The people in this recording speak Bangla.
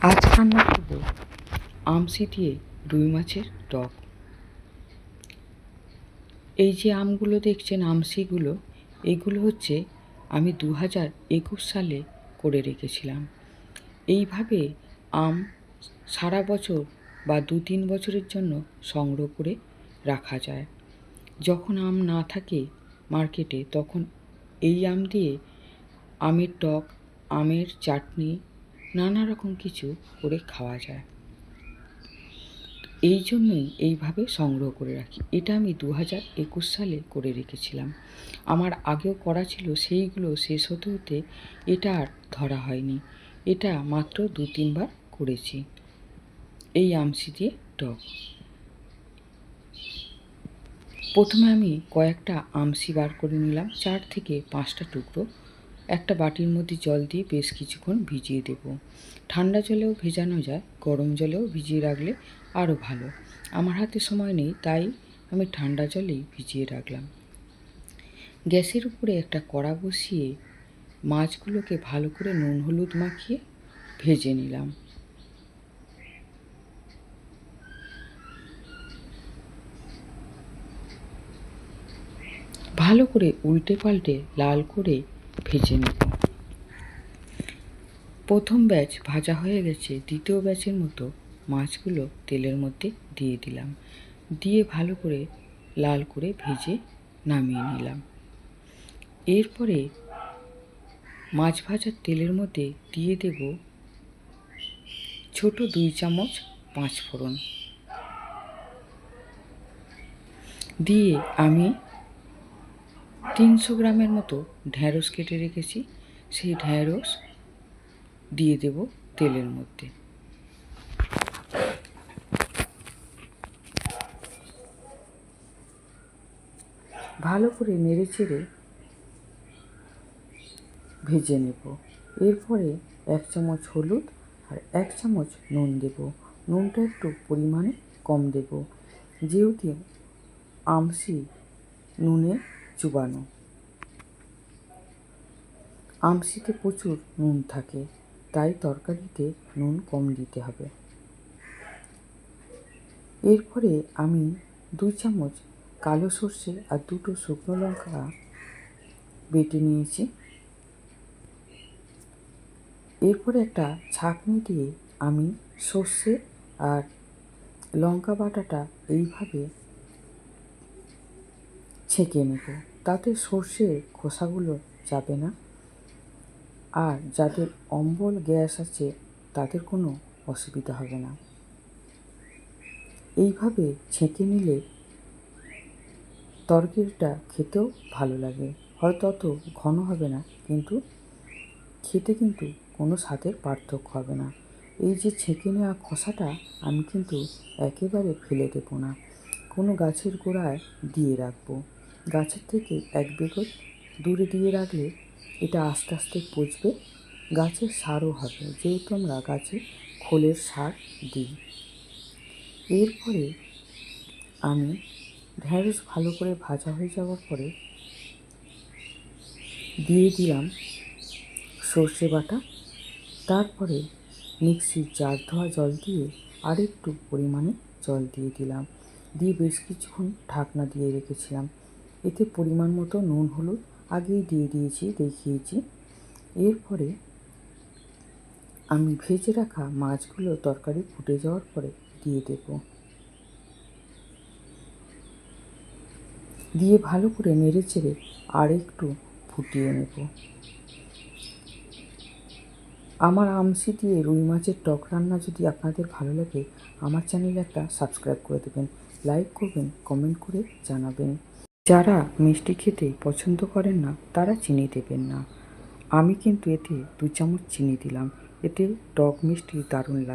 আজ রান্না করব আমসি দিয়ে রুই মাছের টক। এই যে আমগুলো দেখছেন, আমসিগুলো, এগুলো হচ্ছে আমি দু হাজার একুশ সালে করে রেখেছিলাম। এইভাবে আম সারা বছর বা দু তিন বছরের জন্য সংগ্রহ করে রাখা যায়। যখন আম না থাকে মার্কেটে, তখন এই আম দিয়ে আমের টক, আমের চাটনি নানা রকম কিছু করে খাওয়া যায়। এই জন্যই এইভাবে সংগ্রহ করে রাখি। এটা আমি দু হাজার একুশ সালে করে রেখেছিলাম। আমার আগেও করা ছিল, সেইগুলো শেষ হতে হতে এটা আর ধরা হয়নি। এটা মাত্র দু তিনবার করেছি। এই আমসি দিয়ে টক। প্রথমে আমি কয়েকটা আমসি বার করে নিলাম, চার থেকে পাঁচটা টুকরো। একটা বাটির মধ্যে জল দিয়ে বেশ কিছুক্ষণ ভিজিয়ে দেব। ঠান্ডা জলেও ভেজানো যায়, গরম জলেও ভিজিয়ে রাখলে আরও ভালো। আমার হাতে সময় নেই, তাই আমি ঠান্ডা জলেই ভিজিয়ে রাখলাম। গ্যাসের উপরে একটা কড়া বসিয়ে মাছগুলোকে ভালো করে নুন হলুদ মাখিয়ে ভেজে নিলাম। ভালো করে উল্টে পাল্টে লাল করে ভেজে নেব। প্রথম ব্যাচ ভাজা হয়ে গেছে, দ্বিতীয় ব্যাচের মতো মাছগুলো তেলের মধ্যে দিয়ে দিলাম। দিয়ে ভালো করে লাল করে ভেজে নামিয়ে নিলাম। এরপরে মাছ ভাজার তেলের মধ্যে দিয়ে দেব ছোট দুই চামচ পাঁচ ফোড়ন দিয়ে আমি তিনশো গ্রামের মতো ঢ্যাঁড়স কেটে রেখেছি। সেই ঢ্যাঁড়স দিয়ে দেব তেলের মধ্যে। ভালো করে নেড়ে চেড়ে ভেজে নেব। এরপরে এক চামচ হলুদ আর এক চামচ নুন দেব। নুনটা একটু পরিমাণে কম দেব, যেহেতু আমসি নুনে চুবানো। আমসিতে প্রচুর নুন থাকে, তাই তরকারিতে নুন কম দিতে হবে। এরপরে আমি দুই চামচ কালো সর্ষে আর দুটো শুকনো লঙ্কা বেটে নিয়েছি। এরপরে একটা ছাঁকনি দিয়ে আমি সর্ষে আর লঙ্কা বাটাটা এইভাবে ছেঁকে নেব, তাতে সর্ষে খোসাগুলো যাবে না। আর যাদের অম্বল গ্যাস আছে, তাদের কোনো অসুবিধা হবে না। এইভাবে ছেঁকে নিলে তরকারিটা খেতেও ভালো লাগে। হয়তো অত ঘন হবে না, কিন্তু খেতে কিন্তু কোনো স্বাদের পার্থক্য হবে না। এই যে ছেঁকে নেওয়া খোসাটা, আমি কিন্তু একেবারে ফেলে দেবো না। কোনো গাছের গোড়ায় দিয়ে রাখব। গাছের থেকে এক বেগত দূরে দিয়ে রাখলে এটা আস্তে আস্তে পচবে। গাছের সারও হবে, যেহেতু আমরা গাছে খোলের সার দিই। এরপরে আমি ঢ্যাঁড়স ভালো করে ভাজা হয়ে যাওয়ার পরে দিয়ে দিলাম সর্ষে বাটা। তারপরে মিক্সির জার ধোয়া জল দিয়ে আরেকটু পরিমাণে জল দিয়ে দিলাম। দিয়ে বেশ কিছুক্ষণ ঢাকনা দিয়ে রেখেছিলাম। এতে পরিমাণ মতো নুন, হলুদ আগেই দিয়ে দিয়েছি, দেখিয়েছি। এরপরে আমি ভেজে রাখা মাছগুলো তরকারি ফুটে যাওয়ার পরে দিয়ে দেব। দিয়ে ভালো করে নেড়ে চেড়ে আর একটু ফুটিয়ে নেব। আমার আমসি দিয়ে রুই মাছের টক রান্না যদি আপনাদের ভালো লাগে, আমার চ্যানেলে একটা সাবস্ক্রাইব করে দেবেন, লাইক করবেন, কমেন্ট করে জানাবেন। যারা মিষ্টি খেতে পছন্দ করেন না, তারা চিনি দেবেন না। আমি কিন্তু এতে দু চামচ চিনি দিলাম। এতে টক মিষ্টি দারুণ লাগে।